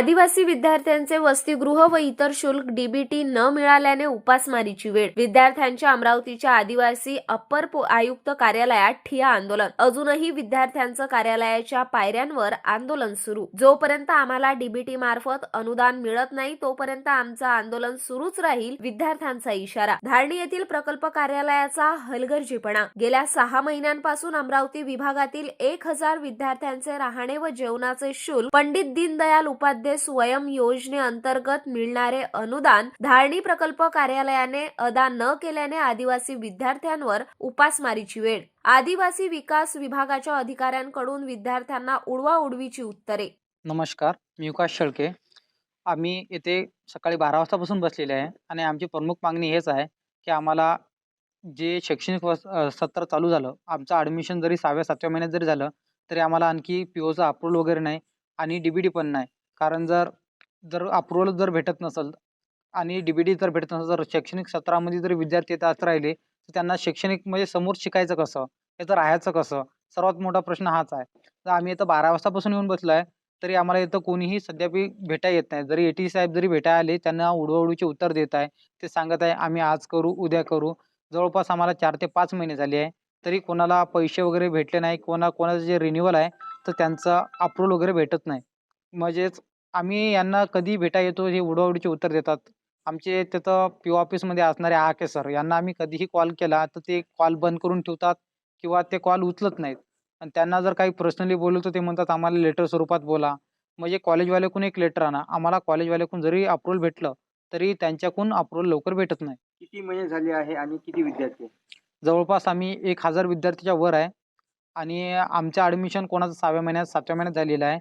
आदिवासी विद्यार्थ्यांचे वसतिगृह व इतर शुल्क डीबीटी न मिळाल्याने उपासमारीची वेळ. विद्यार्थ्यांच्या अमरावतीच्या आदिवासी अप्पर आयुक्त कार्यालयात ठिया आंदोलन. अजूनही विद्यार्थ्यांचं कार्यालयाच्या पायऱ्यांवर आंदोलन सुरू. जोपर्यंत आम्हाला डीबीटी मार्फत अनुदान मिळत नाही तोपर्यंत आमचं आंदोलन सुरूच राहील विद्यार्थ्यांचा इशारा. धारणी येथील प्रकल्प कार्यालयाचा हलगर्जीपणा. गेल्या सहा महिन्यांपासून अमरावती विभागातील एक हजार विद्यार्थ्यांचे राहणे व जेवणाचे शुल्क पंडित दीनदयाल उपाध्याय स्वयं योजनेअंतर्गत मिळणारे अनुदान धारणी प्रकल्प कार्यालयाने अदा न केल्याने आदिवासी विद्यार्थ्यांवर उपासमारीची वेळ. आदिवासी विकास विभागाच्या अधिकाऱ्यांकडून विद्यार्थ्यांना उडवाउडवीची उत्तरे. नमस्कार मी विकास शेळके. आम्ही येथे सकाळी बारा वाजतापासून बसलेले आहे आणि आमची प्रमुख मागणी हेच आहे की आम्हाला जे शैक्षणिक वर्ष सत्र चालू झालं आमचं ॲडमिशन जरी सहाव्या सातव्या महिन्यात जरी झालं तरी आम्हाला आणखी पी ओचा अप्रूव्हल वगैरे नाही आणि डी बी डी पण नाही. कारण जर जर अप्रूव्हल जर भेटत नसेल आणि डी बी डी जर भेटत नसेल तर शैक्षणिक सत्रामध्ये जर विद्यार्थी येत राहिले तर त्यांना शैक्षणिक म्हणजे समोर शिकायचं कसं? याचं राहायचं कसं? सर्वात मोठा प्रश्न हाच आहे. तर आम्ही इथं बारा वाजतापासून येऊन बसलो आहे तरी आम्हाला इथं कोणीही सध्या बी भेटाय येत नाही. जरी ए टी साहेब जरी भेटा आले त्यांना उडवाउडवीचे उत्तर देत आहे. ते सांगत आहे आम्ही आज करू उद्या करू. जवळपास आम्हाला चार ते पाच महिने झाले आहे. तरी कोणाला पैसे वगैरे भेटले नाही कोणा कोणाचं जे रिन्युअल आहे तर त्यांचा अप्रूव्हल वगैरे भेटत नाही. म्हणजेच आम्ही यांना कधी भेटा येतो हे उडवाउडीचे उत्तर देतात. आमचे तिथं पी ओ ऑफिसमध्ये असणारे आके सर यांना आम्ही कधीही कॉल केला तर ते कॉल बंद करून ठेवतात किंवा ते कॉल उचलत नाहीत. आणि त्यांना जर काही पर्सनली बोललो तर ते म्हणतात आम्हाला लेटर स्वरूपात बोला. म्हणजे कॉलेजवाल्याकडून एक लेटर आणा. आम्हाला कॉलेजवाल्याकडून जरी अप्रूव्हल भेटलं तरी त्यांच्याकडून अप्रूव्हल लवकर भेटत नाही. किती महिने झाले आहे आणि किती विद्यार्थी? जवळपास आम्ही एक हजार विद्यार्थीच्या वर आहे. आणि आमचं ॲडमिशन कोणाचं सहाव्या महिन्यात सातव्या महिन्यात झालेलं आहे.